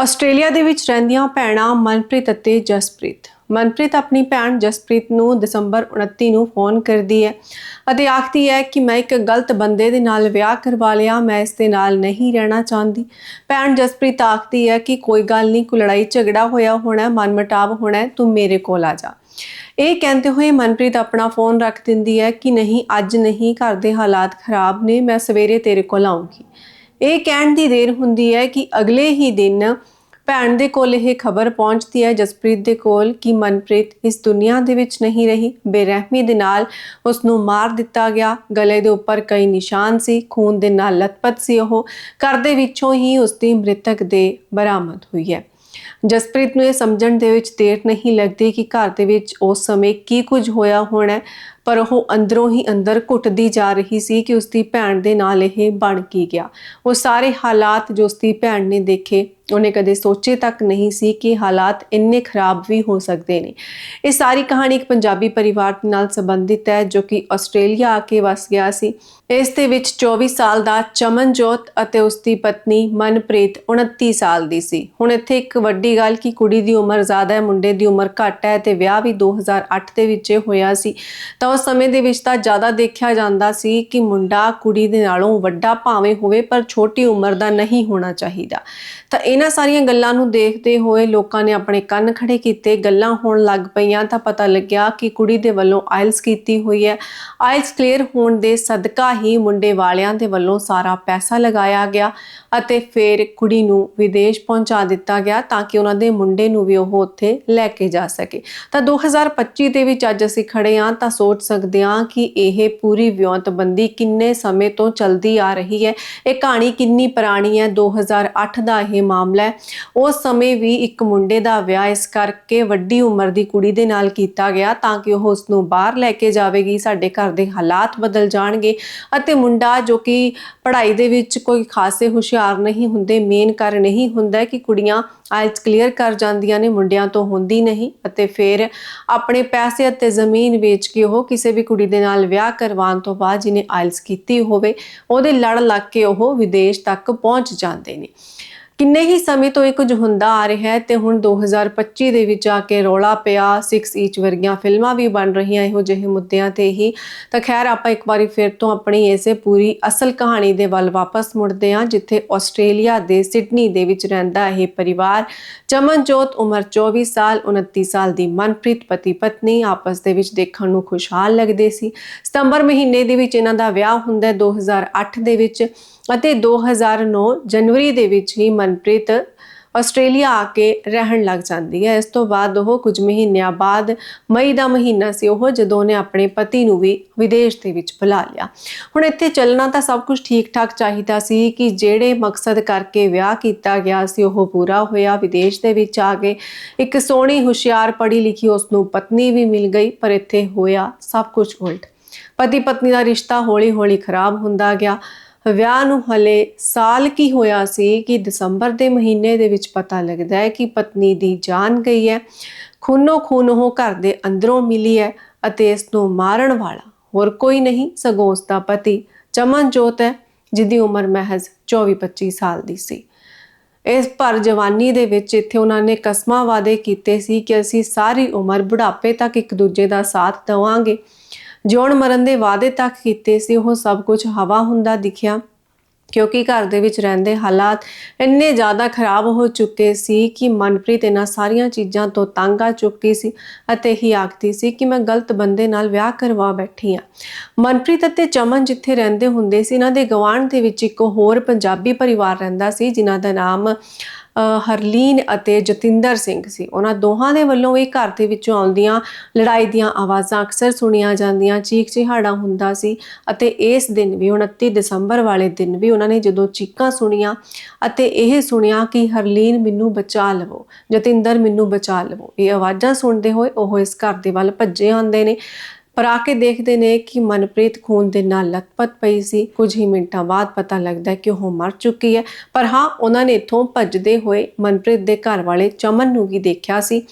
Australia ਦੇ ਵਿੱਚ ਰਹਿੰਦੀਆਂ ਭੈਣਾਂ ਮਨਪ੍ਰੀਤ ਅਤੇ ਜਸਪ੍ਰੀਤ। ਮਨਪ੍ਰੀਤ ਆਪਣੀ ਭੈਣ ਜਸਪ੍ਰੀਤ ਨੂੰ ਦਸੰਬਰ 29 ਨੂੰ ਫੋਨ ਕਰਦੀ ਹੈ ਅਤੇ ਆਖਦੀ ਹੈ ਕਿ ਮੈਂ ਇੱਕ ਗਲਤ ਬੰਦੇ ਦੇ ਨਾਲ ਵਿਆਹ ਕਰਵਾ ਲਿਆ, ਮੈਂ ਇਸ ਦੇ ਨਾਲ ਨਹੀਂ ਰਹਿਣਾ ਚਾਹੁੰਦੀ। ਭੈਣ ਜਸਪ੍ਰੀਤ ਆਖਦੀ ਹੈ ਕਿ ਕੋਈ ਗੱਲ ਨਹੀਂ, ਕੋਈ ਲੜਾਈ ਝਗੜਾ ਹੋਇਆ ਹੋਣਾ, ਮਨਮਟਾਵ ਹੋਣਾ ਤੂੰ ਮੇਰੇ ਕੋਲ ਆ ਜਾ। ਇਹ ਕਹਿੰਦੇ ਹੋਏ ਮਨਪ੍ਰੀਤ ਆਪਣਾ ਫੋਨ ਰੱਖ ਦਿੰਦੀ ਹੈ ਕਿ ਨਹੀਂ, ਅੱਜ ਨਹੀਂ, ਘਰ ਦੇ ਹਾਲਾਤ ਖਰਾਬ ਨੇ, ਮੈਂ ਸਵੇਰੇ ਤੇਰੇ ਕੋਲ ਆਉਂਗੀ। ਇਹ ਕਹਿਣ ਦੀ ਦੇਰ ਹੁੰਦੀ ਹੈ ਕਿ ਅਗਲੇ ਹੀ ਦਿਨ ਭੈਣ ਦੇ ਕੋਲ ਇਹ ਖਬਰ ਪਹੁੰਚਦੀ ਹੈ, ਜਸਪ੍ਰੀਤ ਦੇ ਕੋਲ, ਕਿ ਮਨਪ੍ਰੀਤ ਇਸ ਦੁਨੀਆ ਦੇ ਵਿੱਚ ਨਹੀਂ ਰਹੀ। ਬੇਰਹਿਮੀ ਦੇ ਨਾਲ ਉਸ ਨੂੰ ਮਾਰ ਦਿੱਤਾ ਗਿਆ। ਗਲੇ ਦੇ ਉੱਪਰ ਕਈ ਨਿਸ਼ਾਨ ਸੀ, ਖੂਨ ਦੇ ਨਾਲ ਲਤਪਤ ਸੀ ਉਹ। ਘਰ ਦੇ ਵਿੱਚੋਂ ਹੀ ਉਸ ਦੀ ਮ੍ਰਿਤਕ ਦੇ ਬਰਾਮਦ ਹੋਈ ਹੈ। ਜਸਪ੍ਰੀਤ ਨੂੰ ਇਹ ਸਮਝਣ ਦੇ ਵਿੱਚ ਦੇਰ ਨਹੀਂ ਲੱਗਦੀ ਕਿ ਘਰ ਦੇ ਵਿੱਚ ਉਸ ਸਮੇਂ ਕੀ ਕੁਝ ਹੋਇਆ ਹੋਣਾ ਪਰ ਉਹ ਅੰਦਰੋਂ ਹੀ ਅੰਦਰ ਘੁੱਟਦੀ ਜਾ ਰਹੀ ਸੀ ਕਿ ਉਸ ਦੀ ਭੈਣ ਦੇ ਨਾਲ ਇਹ ਬਣ ਕੀ ਗਿਆ। ਉਹ ਸਾਰੇ ਹਾਲਾਤ ਜੋ ਉਸ ਦੀ ਭੈਣ ਨੇ ਦੇਖੇ, ਉਹਨੇ ਕਦੇ ਸੋਚੇ ਤੱਕ ਨਹੀਂ ਸੀ ਕਿ ਹਾਲਾਤ ਇੰਨੇ ਖਰਾਬ ਵੀ ਹੋ ਸਕਦੇ ਨੇ। ਇਹ ਸਾਰੀ ਕਹਾਣੀ ਇੱਕ ਪੰਜਾਬੀ ਪਰਿਵਾਰ ਨਾਲ ਸੰਬੰਧਿਤ ਹੈ ਜੋ ਕਿ ਆਸਟ੍ਰੇਲੀਆ ਆ ਕੇ ਵਸ ਗਿਆ ਸੀ। ਇਸ ਦੇ ਵਿੱਚ 24 ਸਾਲ ਦਾ ਚਮਨਜੋਤ ਅਤੇ ਉਸ ਦੀ ਪਤਨੀ ਮਨਪ੍ਰੀਤ 29 ਸਾਲ ਦੀ ਸੀ। ਹੁਣ ਇੱਥੇ ਇੱਕ ਵੱਡੀ ਗੱਲ ਕਿ ਕੁੜੀ ਦੀ ਉਮਰ ਜ਼ਿਆਦਾ ਹੈ, ਮੁੰਡੇ ਦੀ ਉਮਰ ਘੱਟ ਹੈ ਤੇ ਵਿਆਹ ਵੀ 2008 ਦੇ ਵਿੱਚ ਹੋਇਆ ਸੀ। ਤਾਂ ਉਸ ਸਮੇਂ ਦੇ ਵਿੱਚ ਤਾਂ ਜ਼ਿਆਦਾ ਦੇਖਿਆ ਜਾਂਦਾ ਸੀ ਕਿ ਮੁੰਡਾ ਕੁੜੀ ਦੇ ਨਾਲੋਂ ਵੱਡਾ ਭਾਵੇਂ ਹੋਵੇ, ਪਰ ਛੋਟੀ ਉਮਰ ਦਾ ਨਹੀਂ ਹੋਣਾ ਚਾਹੀਦਾ। ਤਾਂ ਇਹਨਾਂ ਸਾਰੀਆਂ ਗੱਲਾਂ ਨੂੰ ਦੇਖਦੇ ਹੋਏ ਲੋਕਾਂ ਨੇ ਆਪਣੇ ਕੰਨ ਖੜੇ ਕੀਤੇ। ਗੱਲਾਂ ਹੋਣ ਲੱਗ ਪਈਆਂ ਤਾਂ ਪਤਾ ਲੱਗਿਆ ਕਿ ਕੁੜੀ ਦੇ ਵੱਲੋਂ ਆਇਲਸ ਕੀਤੀ ਹੋਈ ਹੈ। ਆਇਲਸ ਕਲੀਅਰ ਹੋਣ ਦੇ ਸਦਕਾ ਹੀ ਮੁੰਡੇ ਵਾਲਿਆਂ ਦੇ ਵੱਲੋਂ ਸਾਰਾ ਪੈਸਾ ਲਗਾਇਆ ਗਿਆ ਅਤੇ ਫਿਰ ਕੁੜੀ ਨੂੰ ਵਿਦੇਸ਼ ਪਹੁੰਚਾ ਦਿੱਤਾ ਗਿਆ ਤਾਂ ਕਿ ਉਹਨਾਂ ਦੇ ਮੁੰਡੇ ਨੂੰ ਵੀ ਉਹ ਉੱਥੇ ਲੈ ਕੇ ਜਾ ਸਕੇ। ਤਾਂ 2025 ਦੇ ਵਿੱਚ ਅੱਜ ਅਸੀਂ ਖੜੇ ਹਾਂ ਤਾਂ ਸੋਚ ਸਕਦੇ ਹਾਂ ਕਿ ਇਹ ਪੂਰੀ ਵਿਉਂਤਬੰਦੀ ਕਿੰਨੇ ਸਮੇਂ ਤੋਂ ਚੱਲਦੀ ਆ ਰਹੀ ਹੈ। ਇਹ ਕਹਾਣੀ ਕਿੰਨੀ ਪੁਰਾਣੀ ਹੈ? 2008 ਦਾ ਇਹ ਮਾਮਲਾ ਹੈ। ਉਸ ਸਮੇਂ ਵੀ ਇੱਕ ਮੁੰਡੇ ਦਾ ਵਿਆਹ ਇਸ ਕਰਕੇ ਵੱਡੀ ਉਮਰ ਦੀ ਕੁੜੀ ਦੇ ਨਾਲ ਕੀਤਾ ਗਿਆ ਤਾਂ ਕਿ ਉਹ ਉਸ ਨੂੰ ਬਾਹਰ ਲੈ ਕੇ ਜਾਵੇਗੀ, ਸਾਡੇ ਘਰ ਦੇ ਹਾਲਾਤ ਬਦਲ ਜਾਣਗੇ। ਅਤੇ ਮੁੰਡਾ ਜੋ ਕਿ ਪੜ੍ਹਾਈ ਦੇ ਵਿੱਚ ਕੋਈ ਖਾਸੇ ਹੁਸ਼ਿਆਰ ਨਹੀਂ ਹੁੰਦੇ ਮੇਨ ਕਾਰਨ ਇਹੀ ਹੁੰਦਾ ਕਿ ਕੁੜੀਆਂ ਆਇਲਸ ਕਲੀਅਰ ਕਰ ਜਾਂਦੀਆਂ ਨੇ, ਮੁੰਡਿਆਂ ਤੋਂ ਹੁੰਦੀ ਨਹੀਂ ਅਤੇ ਫਿਰ ਆਪਣੇ ਪੈਸੇ ਅਤੇ ਜ਼ਮੀਨ ਵੇਚ ਕੇ ਉਹ ਕਿਸੇ ਵੀ ਕੁੜੀ ਦੇ ਨਾਲ ਵਿਆਹ ਕਰਵਾਉਣ ਤੋਂ ਬਾਅਦ ਜਿਹਨੇ ਆਇਲਸ ਕੀਤੀ ਹੋਵੇ, ਉਹਦੇ ਲੜ ਲੱਗ ਕੇ ਉਹ ਵਿਦੇਸ਼ ਤੱਕ ਪਹੁੰਚ ਜਾਂਦੇ ਨੇ। ਕਿੰਨੇ ਹੀ ਸਮੇਂ ਤੋਂ ਇਹ ਕੁਝ ਹੁੰਦਾ ਆ ਰਿਹਾ ਹੈ ਤੇ ਹੁਣ 2025 ਦੇ ਵਿੱਚ ਆ ਕੇ ਰੌਲਾ ਪਿਆ। 6 ਈਚ ਵਰਗੀਆਂ ਫਿਲਮਾਂ ਵੀ ਬਣ ਰਹੀਆਂ ਇਹੋ ਜਿਹੇ ਮੁੱਦਿਆਂ ਤੇ ਹੀ। ਤਾਂ ਖੈਰ, ਆਪਾਂ ਇੱਕ ਵਾਰੀ ਫਿਰ ਤੋਂ ਆਪਣੀ ਇਸੇ ਪੂਰੀ ਅਸਲ ਕਹਾਣੀ ਦੇ ਵੱਲ ਵਾਪਸ ਮੁੜਦੇ ਹਾਂ, ਜਿੱਥੇ ਆਸਟ੍ਰੇਲੀਆ ਦੇ ਸਿਡਨੀ ਦੇ ਵਿੱਚ ਰਹਿੰਦਾ ਇਹ ਪਰਿਵਾਰ ਚਮਨਜੋਤ ਉਮਰ 24 ਸਾਲ 29 ਸਾਲ ਦੀ ਮਨਪ੍ਰੀਤ ਪਤੀ ਪਤਨੀ ਆਪਸ ਦੇ ਵਿੱਚ ਦੇਖਣ ਨੂੰ ਖੁਸ਼ਹਾਲ ਲੱਗਦੇ ਸੀ। ਸਤੰਬਰ ਮਹੀਨੇ ਦੇ ਵਿੱਚ ਇਹਨਾਂ ਦਾ ਵਿਆਹ ਹੁੰਦਾ ਹੈ। 2008 ਦੇ ਵਿੱਚ ਅਤੇ 2009 ਜਨਵਰੀ ਦੇ ਵਿੱਚ ਹੀ ਮਨਪ੍ਰੀਤ ਆਸਟ੍ਰੇਲੀਆ ਆ ਕੇ ਰਹਿਣ ਲੱਗ ਜਾਂਦੀ ਹੈ। ਇਸ ਤੋਂ ਬਾਅਦ ਉਹ ਕੁਝ ਮਹੀਨਿਆਂ ਬਾਅਦ ਮਈ ਦਾ ਮਹੀਨਾ ਸੀ ਉਹ, ਜਦੋਂ ਉਹਨੇ ਆਪਣੇ ਪਤੀ ਨੂੰ ਵੀ ਵਿਦੇਸ਼ ਦੇ ਵਿੱਚ ਬੁਲਾ ਲਿਆ। ਹੁਣ ਇੱਥੇ ਚੱਲਣਾ ਤਾਂ ਸਭ ਕੁਝ ਠੀਕ ਠਾਕ ਚਾਹੀਦਾ ਸੀ ਕਿ ਜਿਹੜੇ ਮਕਸਦ ਕਰਕੇ ਵਿਆਹ ਕੀਤਾ ਗਿਆ ਸੀ, ਉਹ ਪੂਰਾ ਹੋਇਆ। ਵਿਦੇਸ਼ ਦੇ ਵਿੱਚ ਆ ਗਏ ਇੱਕ ਸੋਹਣੀ ਹੁਸ਼ਿਆਰ ਪੜ੍ਹੀ ਲਿਖੀ ਉਸ ਨੂੰ ਪਤਨੀ ਵੀ ਮਿਲ ਗਈ, ਪਰ ਇੱਥੇ ਹੋਇਆ ਸਭ ਕੁਝ ਉਲਟ। ਪਤੀ ਪਤਨੀ ਦਾ ਰਿਸ਼ਤਾ ਹੌਲੀ-ਹੌਲੀ ਖਰਾਬ ਹੁੰਦਾ ਗਿਆ। ਵਿਆਹ ਨੂੰ ਹਲੇ ਸਾਲ ਕੀ ਹੋਇਆ ਸੀ ਕਿ ਦਸੰਬਰ ਦੇ ਮਹੀਨੇ ਦੇ ਵਿੱਚ ਪਤਾ ਲੱਗਦਾ ਹੈ ਕਿ ਪਤਨੀ ਦੀ ਜਾਨ ਗਈ ਹੈ। ਖੂਨੋ ਖੂਨ ਉਹ ਘਰ ਦੇ ਅੰਦਰੋਂ ਮਿਲੀ ਹੈ ਅਤੇ ਇਸ ਨੂੰ ਮਾਰਨ ਵਾਲਾ ਹੋਰ ਕੋਈ ਨਹੀਂ, ਸਗੋਂ ਉਸ ਦਾ ਪਤੀ ਚਮਨਜੋਤ ਹੈ, ਜਿਹਦੀ ਉਮਰ ਮਹਿਜ਼ 24-25 ਸਾਲ ਦੀ ਸੀ। ਇਸ ਭਰ ਜਵਾਨੀ ਦੇ ਵਿੱਚ ਇੱਥੇ ਉਹਨਾਂ ਨੇ ਕਸਮਾਂ ਵਾਅਦੇ ਕੀਤੇ ਸੀ ਕਿ ਅਸੀਂ ਸਾਰੀ ਉਮਰ ਬੁਢਾਪੇ ਤੱਕ ਇੱਕ ਦੂਜੇ ਦਾ ਸਾਥ ਦੇਵਾਂਗੇ। ਜਿਉਣ ਮਰਨ ਦੇ ਵਾਅਦੇ ਤੱਕ ਕੀਤੇ ਸੀ, ਉਹ ਸਭ ਕੁਝ ਹਵਾ ਹੁੰਦਾ ਦਿਖਿਆ, ਕਿਉਂਕਿ ਘਰ ਦੇ ਵਿੱਚ ਰਹਿੰਦੇ ਹਾਲਾਤ ਇੰਨੇ ਜ਼ਿਆਦਾ ਖਰਾਬ ਹੋ ਚੁੱਕੇ ਸੀ ਕਿ ਮਨਪ੍ਰੀਤ ਇਹਨਾਂ ਸਾਰੀਆਂ ਚੀਜ਼ਾਂ ਤੋਂ ਤੰਗ ਆ ਚੁੱਕੀ ਸੀ ਅਤੇ ਹੀ ਆਖਦੀ ਸੀ ਕਿ ਮੈਂ ਗਲਤ ਬੰਦੇ ਨਾਲ ਵਿਆਹ ਕਰਵਾ ਬੈਠੀ ਆ ਮਨਪ੍ਰੀਤ ਅਤੇ ਚਮਨ ਜਿੱਥੇ ਰਹਿੰਦੇ ਹੁੰਦੇ ਸੀ, ਇਹਨਾਂ ਦੇ ਗਵਾਂਢ ਦੇ ਵਿੱਚ ਇੱਕ ਹੋਰ ਪੰਜਾਬੀ ਪਰਿਵਾਰ ਰਹਿੰਦਾ ਸੀ, ਜਿਨ੍ਹਾਂ ਦਾ ਨਾਮ ਹਰਲੀਨ ਅਤੇ ਜਤਿੰਦਰ ਸਿੰਘ ਸੀ। ਉਹਨਾਂ ਦੋਹਾਂ ਦੇ ਵੱਲੋਂ ਇਹ ਘਰ ਦੇ ਵਿੱਚੋਂ ਆਉਂਦੀਆਂ ਲੜਾਈ ਦੀਆਂ ਆਵਾਜ਼ਾਂ ਅਕਸਰ ਸੁਣੀਆਂ ਜਾਂਦੀਆਂ, ਚੀਖ ਚਿਹਾੜਾ ਹੁੰਦਾ ਸੀ ਅਤੇ ਇਸ ਦਿਨ ਵੀ 29 ਦਸੰਬਰ ਵਾਲੇ ਦਿਨ ਵੀ ਉਹਨਾਂ ਨੇ ਜਦੋਂ ਚੀਕਾਂ ਸੁਣੀਆਂ ਅਤੇ ਇਹ ਸੁਣਿਆ ਕਿ ਹਰਲੀਨ ਮੈਨੂੰ ਬਚਾ ਲਵੋ, ਜਤਿੰਦਰ ਮੈਨੂੰ ਬਚਾ ਲਵੋ, ਇਹ ਆਵਾਜ਼ਾਂ ਸੁਣਦੇ ਹੋਏ ਉਹ ਇਸ ਘਰ ਦੇ ਵੱਲ ਭੱਜੇ ਆਉਂਦੇ ਨੇ। ਪਰ ਆ ਕੇ ਦੇਖਦੇ ਨੇ ਕਿ ਮਨਪ੍ਰੀਤ ਖੂਨ ਦੇ ਨਾਲ ਲਤਪਤ ਪਈ ਸੀ। ਕੁਝ ਹੀ ਮਿੰਟਾਂ ਬਾਅਦ ਪਤਾ ਲੱਗਦਾ ਕਿ ਉਹ ਮਰ ਚੁੱਕੀ ਹੈ। ਪਰ ਹਾਂ, ਉਹਨਾਂ ਨੇ ਇੱਥੋਂ ਭੱਜਦੇ ਹੋਏ ਮਨਪ੍ਰੀਤ ਦੇ ਘਰ ਵਾਲੇ ਚਮਨ ਨੂੰ ਵੀ ਦੇਖਿਆ ਸੀ,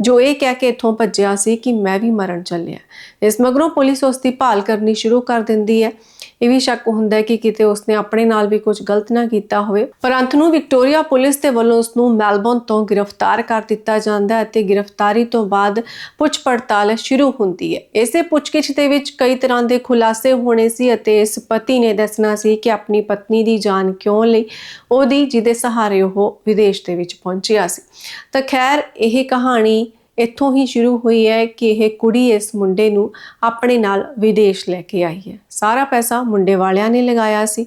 ਜੋ ਇਹ ਕਹਿ ਕੇ ਇੱਥੋਂ ਭੱਜਿਆ ਸੀ ਕਿ ਮੈਂ ਵੀ ਮਰਨ ਚੱਲਿਆ। ਇਸ ਮਗਰੋਂ ਪੁਲਿਸ ਉਸ ਦੀ ਭਾਲ ਕਰਨੀ ਸ਼ੁਰੂ ਕਰ ਦਿੰਦੀ ਹੈ। ਇਹ ਵੀ ਸ਼ੱਕ ਹੁੰਦਾ ਹੈ ਕਿ ਕਿਤੇ ਉਸਨੇ ਆਪਣੇ ਨਾਲ ਵੀ ਕੁਝ ਗਲਤ ਨਾ ਕੀਤਾ ਹੋਵੇ। ਪਰ ਨੂੰ ਵਿਕਟੋਰੀਆ ਪੁਲਿਸ ਦੇ ਵੱਲੋਂ ਉਸ ਨੂੰ ਮੈਲਬੌਰਨ ਤੋਂ ਗ੍ਰਿਫਤਾਰ ਕਰ ਦਿੱਤਾ ਜਾਂਦਾ ਹੈ ਅਤੇ ਗ੍ਰਿਫਤਾਰੀ ਤੋਂ ਬਾਅਦ ਪੁੱਛ ਪੜਤਾਲ ਸ਼ੁਰੂ ਹੁੰਦੀ ਹੈ। ਇਸੇ ਪੁੱਛਗਿੱਛ ਦੇ ਵਿੱਚ ਕਈ ਤਰ੍ਹਾਂ ਦੇ ਖੁਲਾਸੇ ਹੋਣੇ ਸੀ ਅਤੇ ਇਸ ਪਤੀ ਨੇ ਦੱਸਣਾ ਸੀ ਕਿ ਆਪਣੀ ਪਤਨੀ ਦੀ ਜਾਨ ਕਿਉਂ ਲਈ, ਉਹਦੀ, ਜਿਹਦੇ ਸਹਾਰੇ ਉਹ ਵਿਦੇਸ਼ ਦੇ ਵਿੱਚ ਪਹੁੰਚਿਆ ਸੀ। ਤਾਂ ਖੈਰ, ਇਹ ਕਹਾਣੀ ਇੱਥੋਂ ਹੀ ਸ਼ੁਰੂ ਹੋਈ ਹੈ ਕਿ ਇਹ ਕੁੜੀ ਇਸ ਮੁੰਡੇ ਨੂੰ ਆਪਣੇ ਨਾਲ ਵਿਦੇਸ਼ ਲੈ ਕੇ ਆਈ ਹੈ। ਸਾਰਾ ਪੈਸਾ ਮੁੰਡੇ ਵਾਲਿਆਂ ਨੇ ਲਗਾਇਆ ਸੀ।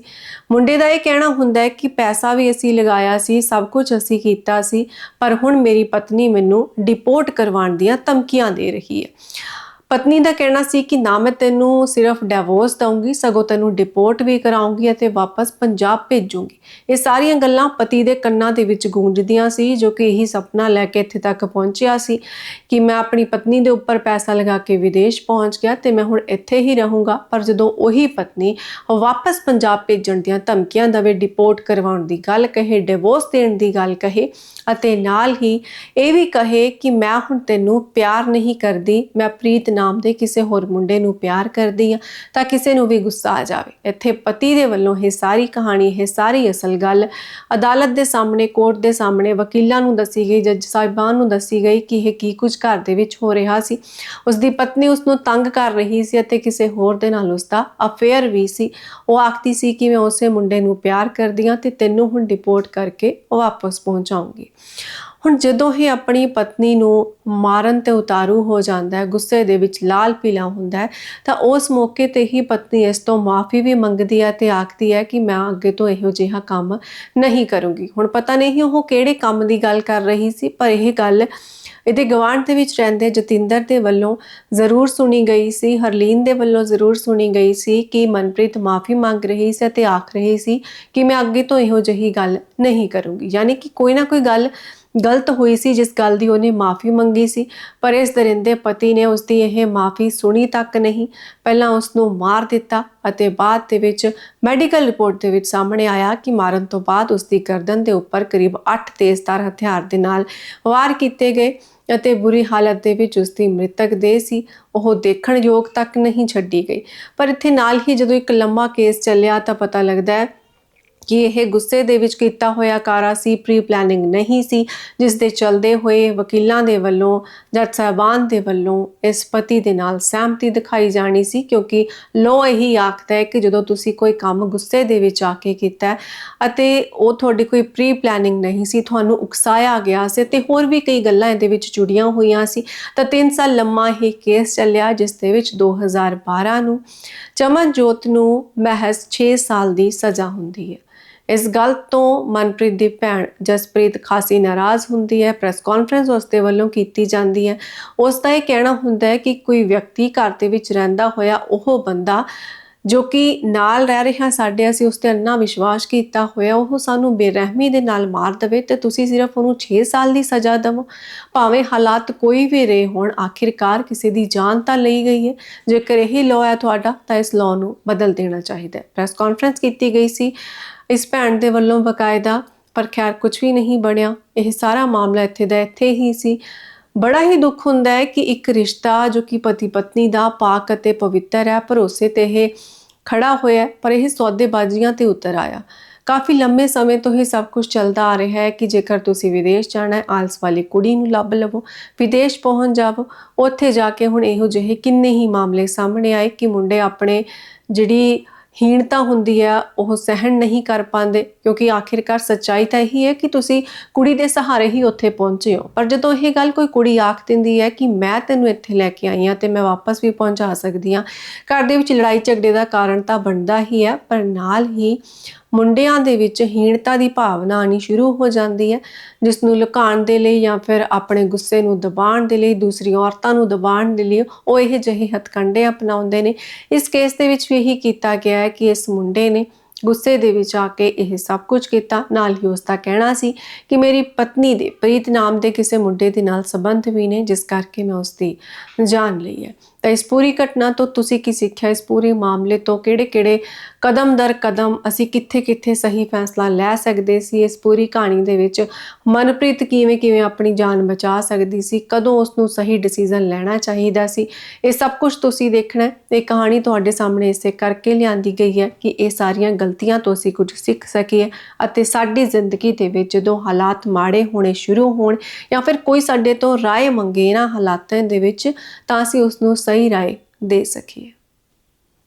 ਮੁੰਡੇ ਦਾ ਇਹ ਕਹਿਣਾ ਹੁੰਦਾ ਹੈ ਕਿ ਪੈਸਾ ਵੀ ਅਸੀਂ ਲਗਾਇਆ ਸੀ, ਸਭ ਕੁਝ ਅਸੀਂ ਕੀਤਾ ਸੀ, ਪਰ ਹੁਣ ਮੇਰੀ ਪਤਨੀ ਮੈਨੂੰ ਡਿਪੋਰਟ ਕਰਵਾਉਣ ਦੀਆਂ ਧਮਕੀਆਂ ਦੇ ਰਹੀ ਹੈ। ਪਤਨੀ ਦਾ ਕਹਿਣਾ ਸੀ ਕਿ ਨਾ ਮੈਂ ਤੈਨੂੰ ਸਿਰਫ ਡਿਵੋਰਸ ਦਊਂਗੀ, ਸਗੋਂ ਤੈਨੂੰ ਡਿਪੋਰਟ ਵੀ ਕਰਾਉਂਗੀ ਅਤੇ ਵਾਪਸ ਪੰਜਾਬ ਭੇਜੂੰਗੀ। ਇਹ ਸਾਰੀਆਂ ਗੱਲਾਂ ਪਤੀ ਦੇ ਕੰਨਾਂ ਦੇ ਵਿੱਚ ਗੂੰਜਦੀਆਂ ਸੀ, ਜੋ ਕਿ ਇਹੀ ਸੁਪਨਾ ਲੈ ਕੇ ਇੱਥੇ ਤੱਕ ਪਹੁੰਚਿਆ ਸੀ ਕਿ ਮੈਂ ਆਪਣੀ ਪਤਨੀ ਦੇ ਉੱਪਰ ਪੈਸਾ ਲਗਾ ਕੇ ਵਿਦੇਸ਼ ਪਹੁੰਚ ਗਿਆ ਤੇ ਮੈਂ ਹੁਣ ਇੱਥੇ ਹੀ ਰਹੂੰਗਾ। ਪਰ ਜਦੋਂ ਉਹੀ ਪਤਨੀ ਵਾਪਸ ਪੰਜਾਬ ਭੇਜਣ ਦੀਆਂ ਧਮਕੀਆਂ ਦਵੇ ਡਿਪੋਰਟ ਕਰਵਾਉਣ ਦੀ ਗੱਲ ਕਹੇ ਡਿਵੋਰਸ ਦੇਣ ਦੀ ਗੱਲ ਕਹੇ ਅਤੇ ਨਾਲ ਹੀ ਇਹ ਵੀ ਕਹੇ ਕਿ ਮੈਂ ਹੁਣ ਤੈਨੂੰ ਪਿਆਰ ਨਹੀਂ ਕਰਦੀ, ਮੈਂ ਪ੍ਰੀਤ ਨਾਮ ਦੇ ਕਿਸੇ ਹੋਰ ਮੁੰਡੇ ਨੂੰ ਪਿਆਰ ਕਰਦੀ ਆ, ਤਾਂ ਕਿਸੇ ਨੂੰ ਵੀ ਗੁੱਸਾ ਆ ਜਾਵੇ। ਇੱਥੇ ਪਤੀ ਦੇ ਵੱਲੋਂ ਇਹ ਸਾਰੀ ਕਹਾਣੀ, ਇਹ ਸਾਰੀ ਅਸਲ ਗੱਲ ਅਦਾਲਤ ਦੇ ਸਾਹਮਣੇ, ਕੋਰਟ ਦੇ ਸਾਹਮਣੇ ਵਕੀਲਾਂ ਨੂੰ ਦੱਸੀ ਗਈ, ਜੱਜ ਸਾਹਿਬਾਨ ਨੂੰ ਦੱਸੀ ਗਈ ਕਿ ਇਹ ਕੀ ਕੁਝ ਘਰ ਦੇ ਵਿੱਚ ਹੋ ਰਿਹਾ ਸੀ। ਉਸ ਦੀ ਪਤਨੀ ਉਸ ਨੂੰ ਤੰਗ ਕਰ ਰਹੀ ਸੀ ਅਤੇ ਕਿਸੇ ਹੋਰ ਦੇ ਨਾਲ ਉਸ ਦਾ ਅਫੇਅਰ ਵੀ ਸੀ। ਉਹ ਆਖਦੀ ਸੀ ਕਿ ਮੈਂ ਉਸੇ ਮੁੰਡੇ ਨੂੰ ਪਿਆਰ ਕਰਦੀ ਹਾਂ ਤੇ ਤੈਨੂੰ ਹੁਣ ਡਿਪੋਰਟ ਕਰਕੇ ਵਾਪਸ ਪਹੁੰਚਾਉਂਗੀ। ਹੁਣ ਜਦੋਂ ਇਹ ਆਪਣੀ ਪਤਨੀ ਨੂੰ ਮਾਰਨ ਤੇ ਉਤਾਰੂ ਹੋ ਜਾਂਦਾ ਹੈ, ਗੁੱਸੇ ਦੇ ਵਿੱਚ ਲਾਲ ਪੀਲਾ ਹੁੰਦਾ ਹੈ, ਤਾਂ ਉਸ ਮੌਕੇ ਤੇ ਹੀ ਪਤਨੀ ਇਸ ਤੋਂ ਮਾਫੀ ਵੀ ਮੰਗਦੀ ਹੈ ਤੇ ਆਖਦੀ ਹੈ ਕਿ ਮੈਂ ਅੱਗੇ ਤੋਂ ਇਹੋ ਜਿਹਾ ਕੰਮ ਨਹੀਂ ਕਰੂੰਗੀ। ਹੁਣ ਪਤਾ ਨਹੀਂ ਉਹ ਕਿਹੜੇ ਕੰਮ ਦੀ ਗੱਲ ਕਰ ਰਹੀ ਸੀ, ਪਰ ਇਹ ਗੱਲ ਇਹਦੇ ਗਵਾਂਢ ਦੇ ਵਿੱਚ ਰਹਿੰਦੇ ਜਤਿੰਦਰ ਦੇ ਵੱਲੋਂ ਜ਼ਰੂਰ ਸੁਣੀ ਗਈ ਸੀ, ਹਰਲੀਨ ਦੇ ਵੱਲੋਂ ਜ਼ਰੂਰ ਸੁਣੀ ਗਈ ਸੀ ਕਿ ਮਨਪ੍ਰੀਤ ਮਾਫੀ ਮੰਗ ਰਹੀ ਸੀ ਤੇ ਆਖ ਰਹੀ ਸੀ ਕਿ ਮੈਂ ਅੱਗੇ ਤੋਂ ਇਹੋ ਜਿਹੀ ਗੱਲ ਨਹੀਂ ਕਰੂੰਗੀ। ਯਾਨੀ ਕਿ ਕੋਈ ਨਾ ਕੋਈ ਗੱਲ ਗਲਤ ਹੋਈ ਸੀ, ਜਿਸ ਗੱਲ ਦੀ ਉਹਨੇ ਮਾਫੀ ਮੰਗੀ ਸੀ, ਪਰ ਇਸ ਦਰਿੰਦੇ ਪਤੀ ਨੇ ਉਸ ਦੀ ਇਹ ਮਾਫੀ ਸੁਣੀ ਤੱਕ ਨਹੀਂ। ਪਹਿਲਾਂ ਉਸ ਨੂੰ ਮਾਰ ਦਿੱਤਾ ਅਤੇ ਬਾਅਦ ਦੇ ਵਿੱਚ ਮੈਡੀਕਲ ਰਿਪੋਰਟ ਦੇ ਵਿੱਚ ਸਾਹਮਣੇ ਆਇਆ ਕਿ ਮਾਰਨ ਤੋਂ ਬਾਅਦ ਉਸ ਦੀ ਗਰਦਨ ਦੇ ਉੱਪਰ ਕਰੀਬ 8 ਤੇਜ਼ਧਾਰ ਹਥਿਆਰ ਦੇ ਨਾਲ ਵਾਰ ਕੀਤੇ ਗਏ ਅਤੇ ਬੁਰੀ ਹਾਲਤ ਦੇ ਵਿੱਚ ਉਸ ਦੀ ਮ੍ਰਿਤਕ ਦੇਹ ਸੀ, ਉਹ ਦੇਖਣ ਯੋਗ ਤੱਕ ਨਹੀਂ ਛੱਡੀ ਗਈ। ਪਰ ਇੱਥੇ ਨਾਲ ਹੀ ਜਦੋਂ ਇੱਕ ਲੰਮਾ ਕੇਸ ਚੱਲਿਆ ਤਾਂ ਪਤਾ ਲੱਗਦਾ ਹੈ ਕਿ ਇਹ ਗੁੱਸੇ ਦੇ ਵਿੱਚ ਕੀਤਾ ਹੋਇਆ ਕਾਰਾ ਸੀ ਪ੍ਰੀ ਪਲੈਨਿੰਗ ਨਹੀਂ ਸੀ, ਜਿਸ ਦੇ ਚਲਦੇ ਹੋਏ ਵਕੀਲਾਂ ਦੇ ਵੱਲੋਂ, ਜੱਜ ਸਾਹਿਬਾਨ ਦੇ ਵੱਲੋਂ ਇਸ ਪਤੀ ਦੇ ਨਾਲ ਸਹਿਮਤੀ ਦਿਖਾਈ ਜਾਣੀ ਸੀ, ਕਿਉਂਕਿ ਲੋ ਇਹੀ ਆਖਦਾ ਹੈ ਕਿ ਜਦੋਂ ਤੁਸੀਂ ਕੋਈ ਕੰਮ ਗੁੱਸੇ ਦੇ ਵਿੱਚ ਆ ਕੇ ਕੀਤਾ ਅਤੇ ਉਹ ਤੁਹਾਡੀ ਕੋਈ ਪ੍ਰੀ ਪਲੈਨਿੰਗ ਨਹੀਂ ਸੀ, ਤੁਹਾਨੂੰ ਉਕਸਾਇਆ ਗਿਆ ਸੀ ਤੇ ਹੋਰ ਵੀ ਕਈ ਗੱਲਾਂ ਇਹਦੇ ਵਿੱਚ ਜੁੜੀਆਂ ਹੋਈਆਂ ਸੀ। ਤਾਂ 3 ਸਾਲ ਲੰਮਾ ਇਹ ਕੇਸ ਚੱਲਿਆ, ਜਿਸ ਦੇ ਵਿੱਚ 2012 ਨੂੰ ਚਮਨਜੋਤ ਨੂੰ ਮਹਿਜ਼ 6 ਸਾਲ ਦੀ ਸਜ਼ਾ ਹੁੰਦੀ ਹੈ। ਇਸ ਗੱਲ ਤੋਂ ਮਨਪ੍ਰੀਤ ਦੀ ਭੈਣ ਜਸਪ੍ਰੀਤ ਖਾਸੀ ਨਾਰਾਜ਼ ਹੁੰਦੀ ਹੈ ਪ੍ਰੈਸ ਕਾਨਫਰੰਸ ਉਸ ਦੇ ਵੱਲੋਂ ਕੀਤੀ ਜਾਂਦੀ ਹੈ। ਉਸ ਦਾ ਇਹ ਕਹਿਣਾ ਹੁੰਦਾ ਹੈ ਕਿ ਕੋਈ ਵਿਅਕਤੀ ਘਰ ਦੇ ਵਿੱਚ ਰਹਿੰਦਾ ਹੋਇਆ, ਉਹ ਬੰਦਾ ਜੋ ਕਿ ਨਾਲ ਰਹਿ ਰਿਹਾ ਸਾਡੇ, ਅਸੀਂ ਉਸ ਤੇ ਅੰਨਾ ਵਿਸ਼ਵਾਸ ਕੀਤਾ ਹੋਇਆ, ਉਹ ਸਾਨੂੰ ਬੇਰਹਿਮੀ ਦੇ ਨਾਲ ਮਾਰ ਦਵੇ ਤੇ ਤੁਸੀਂ ਸਿਰਫ ਉਹਨੂੰ 6 ਸਾਲ ਦੀ ਸਜ਼ਾ ਦਿਵੋ। ਭਾਵੇਂ ਹਾਲਾਤ ਕੋਈ ਵੀ ਰਹੇ ਹੋਣ, ਆਖਿਰਕਾਰ ਕਿਸੇ ਦੀ ਜਾਨ ਤਾਂ ਲਈ ਗਈ ਹੈ ਜੇਕਰ ਇਹ ਲਾਅ ਹੈ ਤੁਹਾਡਾ, ਤਾਂ ਇਸ ਲਾਅ ਨੂੰ ਬਦਲ ਦੇਣਾ ਚਾਹੀਦਾ ਹੈ। ਪ੍ਰੈਸ ਕਾਨਫਰੰਸ ਕੀਤੀ ਗਈ ਸੀ। ਇਸ ਭੈਣ ਦੇ ਵੱਲੋਂ ਬਕਾਇਦਾ ਪਰ ਖੈਰ ਕੁਝ ਵੀ ਨਹੀਂ ਬਣਿਆ। ਇਹ ਸਾਰਾ ਮਾਮਲਾ ਇੱਥੇ ਦਾ ਇੱਥੇ ਹੀ ਸੀ। ਬੜਾ ਹੀ ਦੁੱਖ ਹੁੰਦਾ ਹੈ ਕਿ ਇੱਕ ਰਿਸ਼ਤਾ ਜੋ ਕਿ ਪਤੀ ਪਤਨੀ ਦਾ ਪਾਕ ਅਤੇ ਪਵਿੱਤਰ ਹੈ, ਭਰੋਸੇ ਤੇ ਇਹ ਖੜਾ ਹੋਇਆ ਪਰ ਇਹ ਸੌਦੇਬਾਜ਼ੀਆਂ ਤੇ ਉਤਰ ਆਇਆ। ਕਾਫੀ ਲੰਮੇ ਸਮੇਂ ਤੋਂ ਇਹ ਸਭ ਕੁਝ ਚੱਲਦਾ ਆ ਰਿਹਾ ਹੈ ਕਿ ਜੇਕਰ ਤੁਸੀਂ ਵਿਦੇਸ਼ ਜਾਣਾ ਹੈ, ਆਲਸ ਵਾਲੀ ਕੁੜੀ ਨੂੰ ਲੱਭ ਲਵੋ, ਵਿਦੇਸ਼ ਪਹੁੰਚ ਜਾਵੋ। ਉੱਥੇ ਜਾ ਕੇ ਹੁਣ ਇਹੋ ਜਿਹੇ ਕਿੰਨੇ ਹੀ ਮਾਮਲੇ ਸਾਹਮਣੇ ਆਏ ਕਿ ਮੁੰਡੇ ਆਪਣੇ ਜਿਹੜੀ ਹੀਣਤਾ ਹੁੰਦੀ ਹੈ, ਉਹ ਸਹਿਣ ਨਹੀਂ ਕਰ ਪਾਉਂਦੇ, ਕਿਉਂਕਿ ਆਖਿਰਕਾਰ ਸੱਚਾਈ ਤਾਂ ਇਹੀ ਹੈ ਕਿ ਤੁਸੀਂ ਕੁੜੀ ਦੇ ਸਹਾਰੇ ਹੀ ਉੱਥੇ ਪਹੁੰਚੇ ਹੋ। ਪਰ ਜਦੋਂ ਇਹ ਗੱਲ ਕੋਈ ਕੁੜੀ ਆਖ ਦਿੰਦੀ ਹੈ ਕਿ ਮੈਂ ਤੈਨੂੰ ਇੱਥੇ ਲੈ ਕੇ ਆਈ ਹਾਂ ਤੇ ਮੈਂ ਵਾਪਸ ਵੀ ਪਹੁੰਚਾ ਸਕਦੀ ਹਾਂ, ਘਰ ਦੇ ਵਿੱਚ ਲੜਾਈ ਝਗੜੇ ਦਾ ਕਾਰਨ ਤਾਂ ਬਣਦਾ ਹੀ ਹੈ, ਪਰ ਨਾਲ ਹੀ ਮੁੰਡਿਆਂ ਦੇ ਵਿੱਚ ਹੀਣਤਾ ਦੀ ਭਾਵਨਾ ਆਣੀ ਸ਼ੁਰੂ ਹੋ ਜਾਂਦੀ ਹੈ ਜਿਸ ਨੂੰ ਲੁਕਾਉਣ ਦੇ ਲਈ ਜਾਂ ਫਿਰ ਆਪਣੇ ਗੁੱਸੇ ਨੂੰ ਦਬਾਉਣ ਦੇ ਲਈ, ਦੂਸਰੀ ਔਰਤਾਂ ਨੂੰ ਦਬਾਉਣ ਦੇ ਲਈ ਉਹ ਇਹ ਜਿਹੇ ਹਥਕੰਡੇ ਅਪਣਾਉਂਦੇ ਨੇ। ਇਸ ਕੇਸ ਦੇ ਵਿੱਚ ਵੀ ਇਹੀ ਕੀਤਾ ਗਿਆ ਹੈ ਕਿ ਇਸ ਮੁੰਡੇ ਨੇ ਗੁੱਸੇ ਦੇ ਵਿੱਚ ਆ ਕੇ ਇਹ ਸਭ ਕੁਝ ਕੀਤਾ। ਨਾਲ ਹੀ ਉਸ ਦਾ ਕਹਿਣਾ ਸੀ ਕਿ ਮੇਰੀ ਪਤਨੀ ਦੇ ਪ੍ਰੀਤ ਨਾਮ ਦੇ ਕਿਸੇ ਮੁੰਡੇ ਦੇ ਨਾਲ ਸੰਬੰਧ ਵੀ ਨੇ, ਜਿਸ ਕਰਕੇ ਮੈਂ ਉਸ ਦੀ ਜਾਨ ਲਈ ਹੈ। ਤਾਂ ਇਸ ਪੂਰੀ ਘਟਨਾ ਤੋਂ ਤੁਸੀਂ ਕੀ ਸਿੱਖਿਆ? ਇਸ ਪੂਰੇ ਮਾਮਲੇ ਤੋਂ ਕਿਹੜੇ-ਕਿਹੜੇ ਕਦਮ ਦਰ ਕਦਮ ਅਸੀਂ ਕਿੱਥੇ-ਕਿੱਥੇ ਸਹੀ ਫੈਸਲਾ ਲੈ ਸਕਦੇ ਸੀ? ਇਸ ਪੂਰੀ ਕਹਾਣੀ ਦੇ ਵਿੱਚ ਮਨਪ੍ਰੀਤ ਕਿਵੇਂ-ਕਿਵੇਂ ਆਪਣੀ ਜਾਨ ਬਚਾ ਸਕਦੀ ਸੀ? ਕਦੋਂ ਉਸ ਨੂੰ ਸਹੀ ਡਿਸੀਜਨ ਲੈਣਾ ਚਾਹੀਦਾ ਸੀ? ਇਹ ਸਭ ਕੁਝ ਤੁਸੀਂ ਦੇਖਣਾ ਹੈ। ਇਹ ਕਹਾਣੀ ਤੁਹਾਡੇ ਸਾਹਮਣੇ ਇਸੇ ਕਰਕੇ ਲਿਆਂਦੀ ਗਈ ਹੈ ਕਿ ਇਹ ਸਾਰੀਆਂ ਗਲਤੀਆਂ ਤੋਂ ਅਸੀਂ ਕੁਝ ਸਿੱਖ ਸਕੀਏ ਅਤੇ ਸਾਡੀ ਜ਼ਿੰਦਗੀ ਦੇ ਵਿੱਚ ਜਦੋਂ ਹਾਲਾਤ ਮਾੜੇ ਹੋਣੇ ਸ਼ੁਰੂ ਹੋਣ ਜਾਂ ਫਿਰ ਕੋਈ ਸਾਡੇ ਤੋਂ ਰਾਏ ਮੰਗੇ ਨਾ ਹਾਲਾਤਾਂ ਦੇ ਵਿੱਚ ਤਾਂ ਅਸੀਂ ਉਸ ਨੂੰ ਸਹੀ ਰਾਏ ਦੇ ਸਕੀਏ।